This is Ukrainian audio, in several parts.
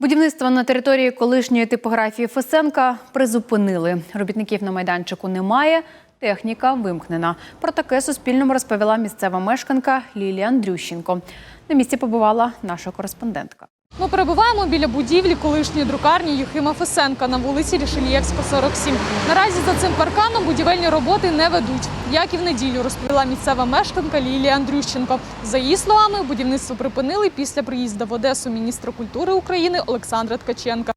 Будівництво на території колишньої типографії Фесенка призупинили. Робітників на майданчику немає, техніка вимкнена. Про таке Суспільному розповіла місцева мешканка Лілія Андрющенко. На місці побувала наша кореспондентка. Ми перебуваємо біля будівлі колишньої друкарні Юхима Фесенка на вулиці Рішельєвська, 47. Наразі за цим парканом будівельні роботи не ведуть. Як і в неділю розповіла місцева мешканка Лілія Андрющенко. За її словами, будівництво припинили після приїзду в Одесу міністра культури України Олександра Ткаченка.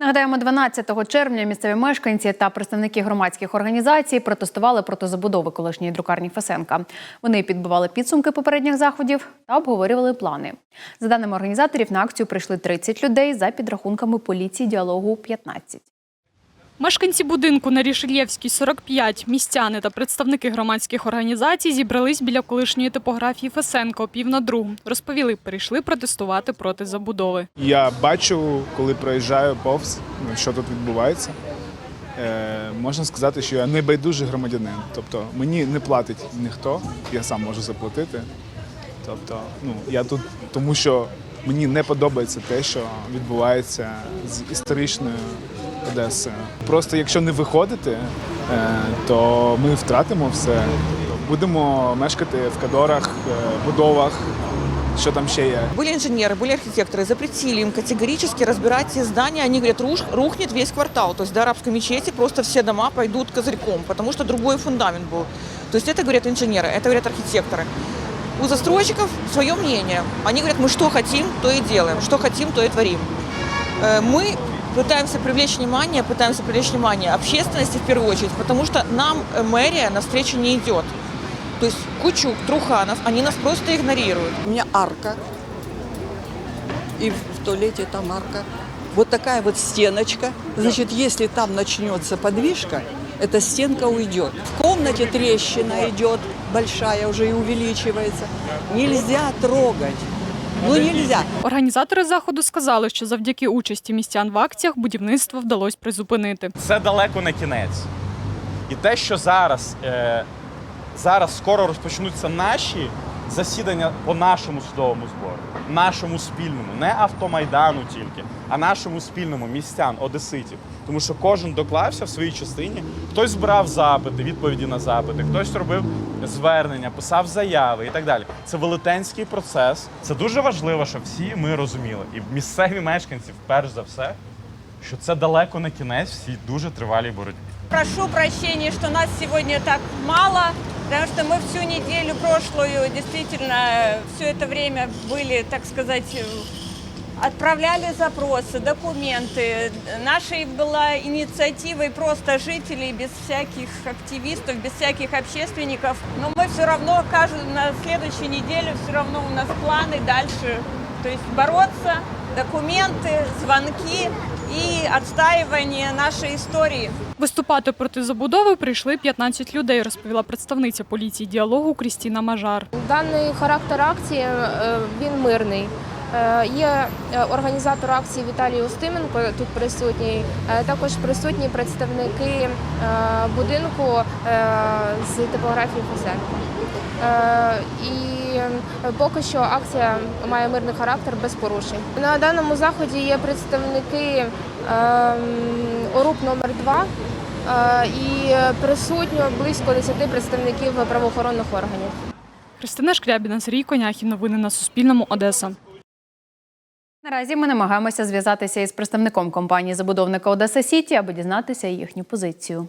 Нагадаємо, 12 червня місцеві мешканці та представники громадських організацій протестували проти забудови колишньої друкарні Фесенка. Вони підбивали підсумки попередніх заходів та обговорювали плани. За даними організаторів, на акцію прийшли 30 людей за підрахунками поліції діалогу 15. Мешканці будинку на Рішельєвській, 45, містяни та представники громадських організацій зібрались біля колишньої типографії Фесенко пів на другу. Розповіли, перейшли протестувати проти забудови. Я бачу, коли проїжджаю повз, що тут відбувається. Е, можна сказати, що я не байдужий громадянин. Тобто мені не платить ніхто, я сам можу заплатити. Тобто, ну, я тут, тому що мені не подобається те, що відбувається з історичною Одесою. Просто якщо не виходити, е, то ми втратимо все. Будемо мешкати в кадорах, е, будовах, що там ще є. Были инженеры, были архитекторы, запретили им категорически разбирать все здания. Они говорят, руш, рухнет весь квартал. То есть до арабской мечети просто все дома пойдут козырьком, потому что другой фундамент был. То есть это говорят инженеры, это говорят архитекторы. У застройщиков свое мнение. Они говорят, мы что хотим, то и делаем, что хотим, то и творим. Э, Мы пытаемся привлечь внимание, пытаемся привлечь внимание общественности в первую очередь, потому что нам э, мэрия навстречу не идет. То есть Кучук, Труханов, они нас просто игнорируют. У меня арка. И в туалете там арка. Вот такая вот стеночка. Значит, если там начнется подвижка, эта стенка уйдет. В комнате трещина идет большая уже и увеличивается. Нельзя трогать. Ну нельзя. Організатори заходу сказали, що завдяки участі містян в акціях будівництво вдалося призупинити. це далеко не кінець. І те, що зараз, е, зараз скоро розпочнуться наші засідання по нашому судовому збору, нашому спільному, не автомайдану тільки, а нашому спільному містян, одеситів. Тому що кожен доклався в своїй частині. Хтось збирав запити, відповіді на запити, хтось робив звернення, писав заяви і так далі. Це велетенський процес. Це дуже важливо, щоб всі ми розуміли. І місцеві мешканці, перш за все, що це далеко не кінець всій дуже тривалій боротьбі. Прошу прощения, что нас сегодня так мало, потому что мы всю неделю прошлую действительно все это время были, так сказать, э, отправляли запросы, документы. Нашей была инициативой просто жителей, без всяких активистов, без всяких общественников. Но мы все равно, каждую, на следующей неделе все равно у нас планы дальше. То есть бороться, документы, звонки и отстаивание нашей истории. Виступати проти забудови прийшли 15 людей, розповіла представниця поліції діалогу Крістіна Мажар. Даний характер акції е, він мирний. Е, Є е, організатор акції Віталій Устименко тут присутній. Також присутні представники будинку з типографії Фесенко. Е, І е, поки що акція має мирний характер без порушень. На даному заході є представники ем, ОРУП номер 2 е, і присутньо близько 10 представників правоохоронних органів. Христина Шкрябіна, Сергій Коняхів. Новини на Суспільному. Одеса. Наразі ми намагаємося зв'язатися із представником компанії забудовника Одеса Сіті, аби дізнатися їхню позицію.